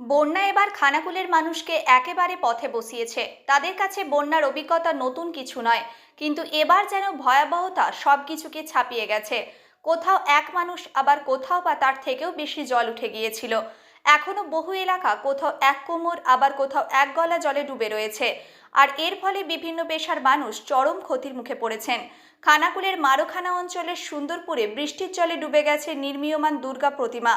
বন্যা এবার খানাকুলের মানুষকে একেবারে পথে বসিয়েছে। তাদের কাছে বন্যার অভিজ্ঞতা নতুন কিছু নয়, কিন্তু এবার যেন ভয়াবহতা সব কিছুকে ছাপিয়ে গেছে। কোথাও এক মানুষ, আবার কোথাও বা তার থেকেও বেশি জল উঠে গিয়েছিল। এখনও বহু এলাকা, কোথাও এক কোমর, আবার কোথাও এক গলা জলে ডুবে রয়েছে। আর এর ফলে বিভিন্ন পেশার মানুষ চরম ক্ষতির মুখে পড়েছেন। খানাকুলের মারোখানা অঞ্চলের সুন্দরপুরে বৃষ্টির জলে ডুবে গেছে নির্মীয়মান দুর্গা প্রতিমা।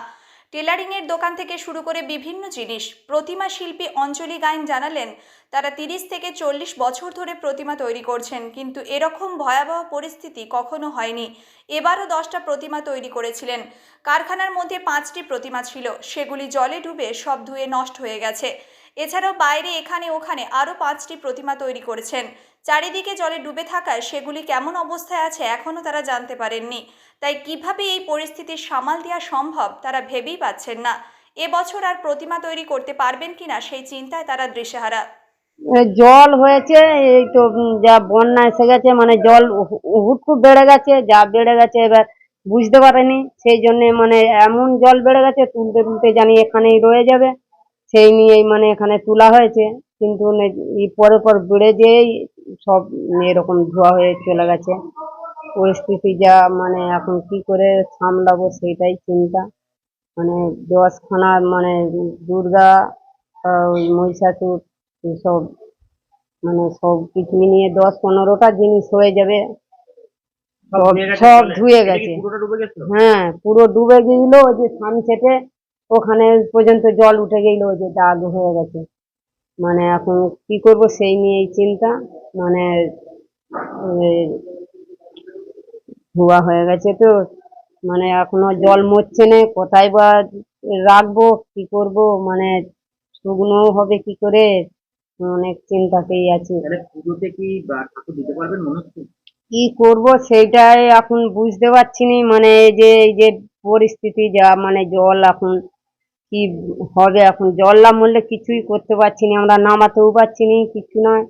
টেলারিংয়ের দোকান থেকে শুরু করে বিভিন্ন জিনিস প্রতিমা শিল্পী অঞ্জলি গায়েন জানালেন, তারা তিরিশ থেকে চল্লিশ বছর ধরে প্রতিমা তৈরি করছেন, কিন্তু এরকম ভয়াবহ পরিস্থিতি কখনো হয়নি। এবারও দশটা প্রতিমা তৈরি করেছিলেন। কারখানার মধ্যে পাঁচটি প্রতিমা ছিল, সেগুলি জলে ডুবে সব ধুয়ে নষ্ট হয়ে গেছে। এছাড়াও বাইরে এখানে ওখানে আরও পাঁচটি প্রতিমা তৈরি করেছেন। চারিদিকে জলে ডুবে থাকায় সেগুলি কেমন অবস্থায় আছে এখনও তারা জানতে পারেননি। তাই কীভাবে এই পরিস্থিতির সামাল দেওয়া সম্ভব তারা ভেবেই পাচ্ছেন না। এবছর আর প্রতিমা তৈরি করতে পারবেন কিনা সেই চিন্তায় তারা দৃশেহারা এ, জল হয়েছে এই তো যা বন্যা এসে গেছে মানে জল হুট খুব বেড়ে গেছে যা বেড়ে গেছে এবার বুঝতে পারেনি। সেই জন্য মানে এমন জল বেড়ে গেছে তুলতে তুলতে জানি এখানেই রয়ে যাবে। সেই নিয়েই মানে এখানে তোলা হয়েছে। কিন্তু পরে পর বেড়ে যেয়েই সব এরকম ধোয়া হয়ে চলে গেছে। পরিস্থিতি যা মানে এখন কি করে সামলাবো সেটাই চিন্তা। মানে দশখানা মানে দুর্গা ওই মহিষাসুর সব মানে সব কিছু নিয়ে দশ পনেরোটা জিনিস হয়ে যাবে। সব সব ধুয়ে গেছে হ্যাঁ পুরো ডুবে গেছিল ওই যে সানসেটে ওখানে পর্যন্ত জল উঠে গেল ওই যে দাগ হয়ে গেছে। মানে এখন কি করব সেই নিয়েই চিন্তা। মানে ধোয়া হয়ে গেছে তো। মানে এখনও জল মরছে না কোথায় বা রাখব কি করব? মানে শুকনো হবে কি করে? অনেক চিন্তাতেই আছি। পুজোতে কি বা ঠাকুর দিতে পারবেন মনে হচ্ছে? কি করব সেইটাই এখন বুঝতে পারছি না। মানে এই যে এই যে পরিস্থিতি যা মানে জল এখন কি হবে এখন? জল না মরলে কিছুই করতে পারছি না আমরা নামাতেও পারছি না কিছু নয়।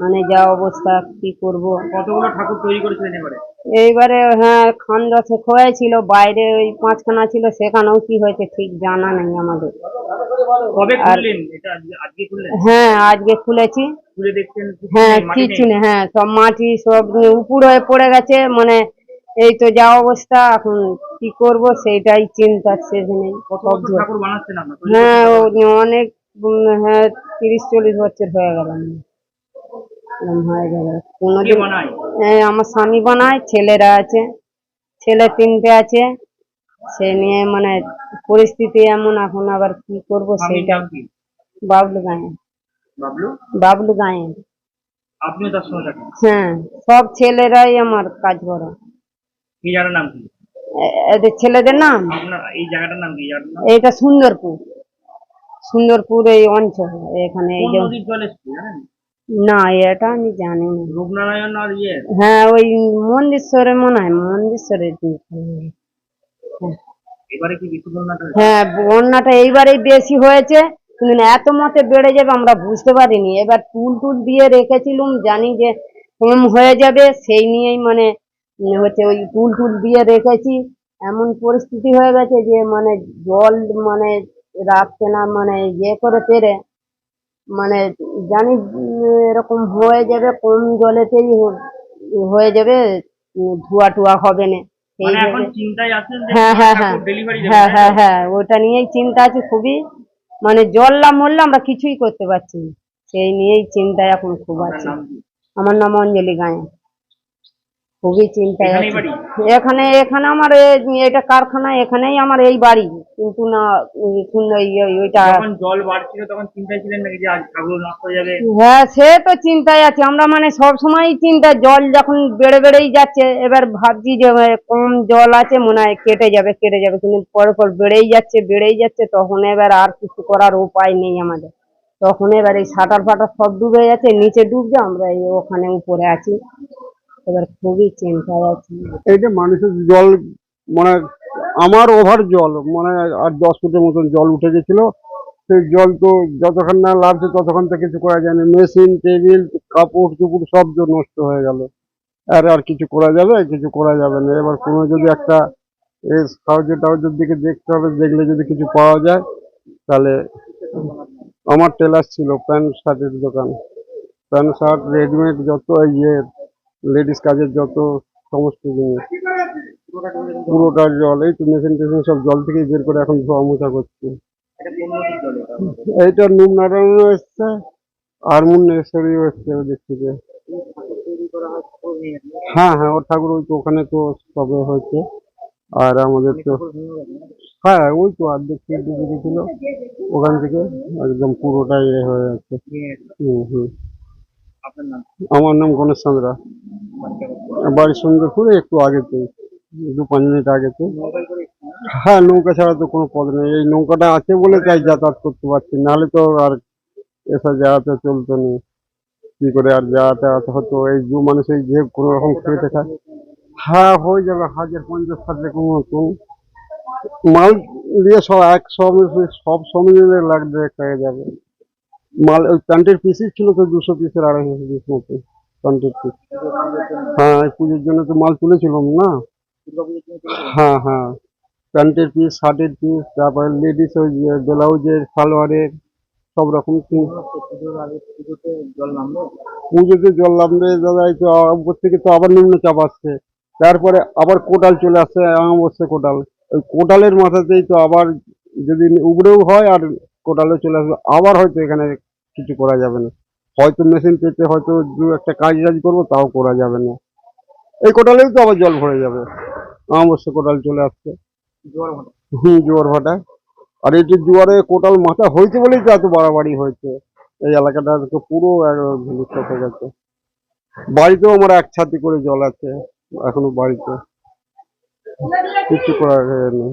মানে যা অবস্থা কি করব? কতগুলো ঠাকুর তৈরি করেছিলেন এবারে? এইবারে হ্যাঁ খান দশেক হয়েছিল বাইরে ওই পাঁচখানা ছিল সেখানেও কি হয়েছে ঠিক জানা নেই আমাদের। হ্যাঁ আজকে খুলেছি। হ্যাঁ কিছু নেই। নেই হ্যাঁ সব মাটি সব উপর হয়ে পড়ে গেছে মানে এই তো যা অবস্থা এখন কি করব সেটাই চিন্তা শেষ নেই হ্যাঁ অনেক হ্যাঁ তিরিশ চল্লিশ বছর হয়ে গেল হয়ে? কোনোদিন হ্যাঁ, আমার স্বামী বানায় ছেলেরা আছে। ছেলে তিনটে আছে। সে নিয়ে মানে পরিস্থিতি এমন এখন আবার কি করব কি? বাবলু গায়ে বাবলু? গায়ে হ্যাঁ সব ছেলেরাই আমার কাজ করে এই জায়গাটার নাম কি? এদের ছেলেদের নাম? আপনার এই জায়গাটার নাম কি? জায়গাটার নাম? এটা সুন্দরপুর। সুন্দরপুর এই অঞ্চল এখানে এই কোন যে নদীর জল এসছে জানেন? না এটা আমি জানি না। রূপনারায়ণ আর ইয়ে? হ্যাঁ ওই মনে হয় মন্দিরস্বরে এবারে কি বেশি বন্যাটা হয়েছে? হ্যাঁ বন্যাটা এইবারেই বেশি হয়েছে কিন্তু না এত মতে বেড়ে যাবে আমরা বুঝতে পারিনি। এবার টুল টুল দিয়ে রেখেছিলুম জানি যে কম হয়ে যাবে সেই নিয়েই মানে হচ্ছে ওই টুল টুল দিয়ে রেখেছি। এমন পরিস্থিতি হয়ে গেছে যে মানে জল মানে রাখছে না মানে ইয়ে করে পেরে মানে জানি এরকম হয়ে যাবে কম জলেতেই হয়ে যাবে ধোয়া টুয়া হবে না। মানে হ্যাঁ হ্যাঁ হ্যাঁ। হ্যাঁ হ্যাঁ হ্যাঁ ওটা নিয়েই চিন্তা আছে খুবই। মানে জল না মরলে আমরা কিছুই করতে পারছি না। সেই নিয়েই চিন্তায় এখন খুব আছে। আমার নাম অঞ্জলি গায়ে। খুবই চিন্তায় আছে। এখানে এখানে আমার এটা কারখানা এখানেই আমার এই বাড়ি। কিন্তু না ওইটা জল বাড়ছিল তখন চিন্তায় ছিলেন নাকি যে আজ নষ্ট হয়ে যাবে? হ্যাঁ সে তো চিন্তায় আছে। আমরা মানে সব সময় চিন্তা জল যখন বেড়ে বেড়েই যাচ্ছে এবার ভাবছি যে কম জল আছে মনে হয় কেটে যাবে কেটে যাবে। কিন্তু পরে পর বেড়েই যাচ্ছে বেড়েই যাচ্ছে তখন এবার আর কিছু করার উপায় নেই আমাদের। তখন এবার এই সাঁটার ফাটার সব ডুবে যাচ্ছে নিচে ডুবছে আমরা এই ওখানে উপরে আছি। এবার খুবই চিন্তায় আছি। এই যে মানুষের জল মানে আমার ওভার জল মানে আর দশ ফুটের মতন জল উঠে গেছিল। সেই জল তো যতক্ষণ না লাগছে ততক্ষণ তো কিছু করা যায়নি মেশিন, টেবিল, কাপড় চুপড় সব নষ্ট হয়ে গেল। আর আর কিছু করা যাবে, কিছু করা যাবে না। এবার কোনো যদি একটা সাহায্য টাহায্যের দিকে দেখতে হবে, দেখলে যদি কিছু পাওয়া যায়, তাহলে আমার টেলার ছিল প্যান্ট শার্টের দোকান। প্যান্ট শার্ট, রেডিমেড যত ইয়ে লেডিস কাজের যত সমস্ত জিনিস, পুরোটা জল, এই তো মেশিন টেশিন সব জল থেকেই বের করে এখন ধোয়া মোছা করছি এইটা নুম নারায়ণও এসছে, আর মুন্নেশ্বরীও এসছে ওদিক থেকে হয়। হ্যাঁ ওর ঠাকুর ওই তো ওখানে তো সবে হয়েছে, আর আমাদের তো? হ্যাঁ ওই তো অর্ধেক গেছিল ওখান থেকে একদম পুরোটাই হয়ে যাচ্ছে। হুম হুম আমার নাম গণেশ চন্দ্রা। বাড়ি সুন্দরপুরে, একটু আগেতেই দু পাঁচ মিনিট আগেতে? হ্যাঁ নৌকা ছাড়া তো কোনো পথ নেই। এই নৌকাটা আছে বলে তাই যাতায়াত করতে পারছি। নাহলে তো আর এসব জায়গাতে চলতো না। কি করে আর যাতায়াত হতো? এই যু মানুষ এই যে কোনো রকম খায় হ্যাঁ হয়ে যাবে। হাজার পঞ্চাশ ষাট রকম মতন মাল দিয়ে সব এক সব সব সমিলে লাগবে টাকা যাবে মাল প্যান্টের পিসই ছিল তো দুশো পিসের আড়াইশো পিস মতো, প্যান্টের পিস হ্যাঁ পুজোর জন্য তো মাল তুলেছিলাম না। হ্যাঁ হ্যাঁ। প্যান্টের পিস শার্টের পিস তারপরে লেডিস ওই ব্লাউজের, সালোয়ারের, সব রকম পুজোতে জল নামবে, দাদা তো উপর থেকে তো আবার নিম্নচাপ আসছে। তারপরে আবার কোটাল চলে আসছে, অমাবস্যা কোটাল ওই কোটালের মাথাতেই তো আবার যদি উগড়েও হয় আর কোটালে চলে আসবে। আবার হয়তো এখানে কিছু করা যাবে না। হয়তো মেশিন পেতে হয়তো দু একটা কাজ টাজ করব তাও করা যাবে না। এই কোটালেও তো আবার জল ভরে যাবে। অমাবস্যা কোটাল চলে আসছে। জোয়ার ভাটা। হুম জোয়ার ভাটা। আর এই যে জোয়ারে কোটাল মাথা হয়েছে বলেই তো এত বাড়াবাড়ি হয়েছে। এই এলাকাটা তো পুরো হয়ে গেছে। বাড়িতেও আমার এক ছাতি করে জল আছে এখনও বাড়িতে। কিছু করার নেই।